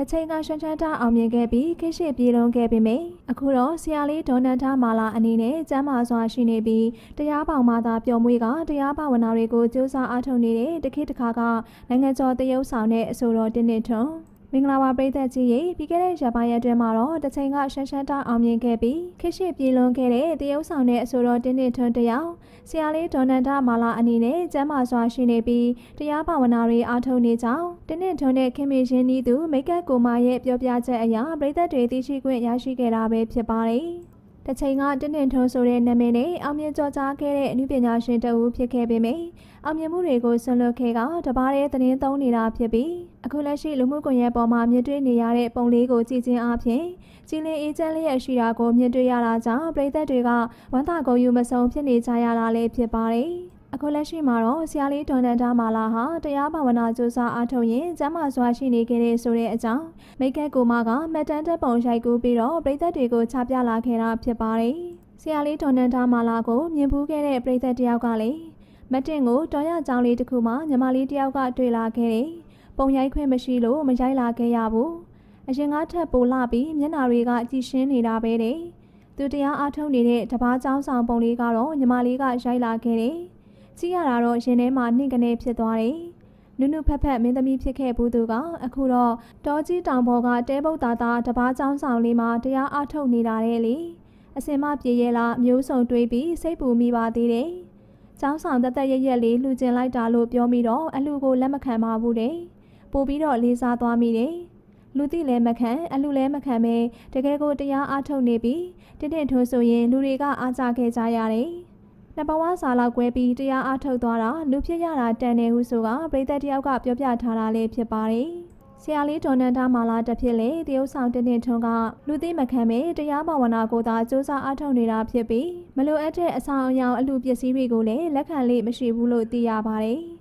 တစ်ချိန်ကရှမ်းချမ်းတာအောင်မြင်ခဲ့ပြီးခိရှိပြေလုံးခဲ့ပေမယ့်အခုတော့ဆရာလေးဒေါ်နန်တာမာလာအနေနဲ့ကျမ်းမာစွာရှိနေပြီးတရားပေါင်မှသာပျော်မွေးကတရားဘာဝနာတွေကိုစူးစမ်းအားထုတ်နေတဲ့တခေတ်တစ်ခါကနိုင်ငံကျော်တရုတ်ဆောင်တဲ့အဆိုတော်တင်းတင်းထွန်းမင်္ဂလာပါပရိသတ်ကြီးရေပြီးခဲ့တဲ့ရပိုင်းရက်တွင်မှာတော့တစ်ချိန်ကရှမ်းရှမ်းတာအောင်မြင်ခဲ့ပြီးခိရှိပြေလွန်ခဲ့တဲ့တရုတ်ဆောင်တဲ့အဆိုတော်တင်းတင်းထွန်းတယောက်ဆရာလေးဒေါ်နန်တာမာလာအနေနဲ့ကျမ်းမာစွာရှိနေပြီးတရားဘာဝနာတွေအားထုတ်နေကြောင်း တင်းတင်းထွန်းတဲ့ခင်မရှင်နီးသူမိတ်ကပ်ကိုမာရဲ့ပြောပြချက်အရပရိသတ်တွေသိရှိခွင့်ရရှိခဲ့တာပဲဖြစ်ပါတယ်တစ်ချိန်ကတင်းတင်းထွန်းဆိုတဲ့နာမည်နဲ့အောင်မြင်ကြော်ကြားခဲ့တဲ့အမှုပညာရှင်တဦးဖြစ်ခဲ့ပေမယ့်အောင်မြင်မှုတွေကိုဆွလွတ်ခဲ့ကတပါးတဲ့သတင်းသုံးနေတာဖြစ်ပြီးအခုလက်ရှိလူမှုကွန်ရက်ပေါ်မှာမြင်တွေ့နေရတဲ့ပုံလေးကိုကြည့်ချင်းအားဖြင့်ကြည်လင်အေးချမ်းလျက်ရှိတာကိုမြင်တွေ့ရတာကြောင့်ပြည်သက်တွေကဝမ်းသာကုန်ယူမဆုံးဖြစ်နေကြရတာလည်းဖြစ်ပါတယ်။ အခုလက်ရှိမှာတော့ဆရာလေးဒေါ်နန်တာမာလာဟာတရားဘာဝနာကြိုးစားအားထုတ်ရင်ကျမ်းမာစွာရှိနေခဲ့တဲ့ဆိုတဲ့အကြောင်းမိတ်ကက်ကိုမကမက်တန်တက်ပုံရိုက်ကူးပြီးတော့ပြည်သက်တွေကိုချပြလာခဲ့တာဖြစ်ပါတယ်။ဆရာလေးဒေါ်နန်တာမာလာကိုမြင်ဖူးခဲ့တဲ့ပြည်သက်တယောက်ကလည်းမတ်တင်ကိုတော်ရကြောင်လေးတစ်ခုမှညီမလေးတယောက်ကတွေ့လာခဲ့တယ်။ပုံရိုက်ခွင့်မရှိလို့မရိုက်လာခဲ့ရဘူး။အရင်ကထက်ပိုလာပြီးမျက်နာတွေကကြည်ရှင်းနေတာပဲတဲ့။သူတရားအားထုတ်နေတဲ့တပားကျောင်းဆောင်ပုံလေးကတော့ညီမလေးကရိုက်လာခဲ့တယ်။ ကြည့်ရတာတော့ရင်ထဲမှာနှင့်ကနေဖြစ်သွားတယ်။နုနုဖက်ဖက်မင်းသမီးဖြစ်ခဲ့ဘူးသူကအခုတော့တောကြီးတောင်ပေါ်ကတဲပုတ်သားသားတပားကျောင်းဆောင်လေးမှာတရားအားထုတ်နေတာတဲ့လေ။အစင်မပြေရဲလားမျိုးစုံတွေးပြီးစိတ်ပူမိပါသေးတယ်။ကျောင်းဆောင်တက်တက်ရက်ရက်လေးလှူကျင်လိုက်တာလို့ပြောမိတော့အလှကိုလက်မခံပါဘူးတဲ့။ပို့ပြီးတော့လေးစားသွားမိတယ်။လူသိလည်းမခံအလှလည်းမခံပဲတကယ်ကိုတရားအားထုတ်နေပြီးတင့်တင့်ထိုးဆိုရင်လူတွေကအားကြခဲ့ကြရတယ်။ နှစ်ဘဝစာလောက်ကွဲပြီးတရားအားထုတ်သွားတာလူဖြစ်ရတာတန်တယ်ဟုဆိုကပရိသတ်တယောက်ကပြောပြထားတာလေးဖြစ်ပါတယ်။ဆရာလေးဒေါ်နန်တာမာလာတစ်ဖြစ်လေတရုတ်ဆောင်တင်းတင်းထွန်းကလူသိမခံမဲတရားဘာဝနာကိုသာစူးစမ်းအားထုတ်နေတာဖြစ်ပြီးမလိုအပ်တဲ့အဆောင်အယောင်အလူပစ္စည်းတွေကိုလည်းလက်ခံလေးမရှိဘူးလို့သိရပါတယ်။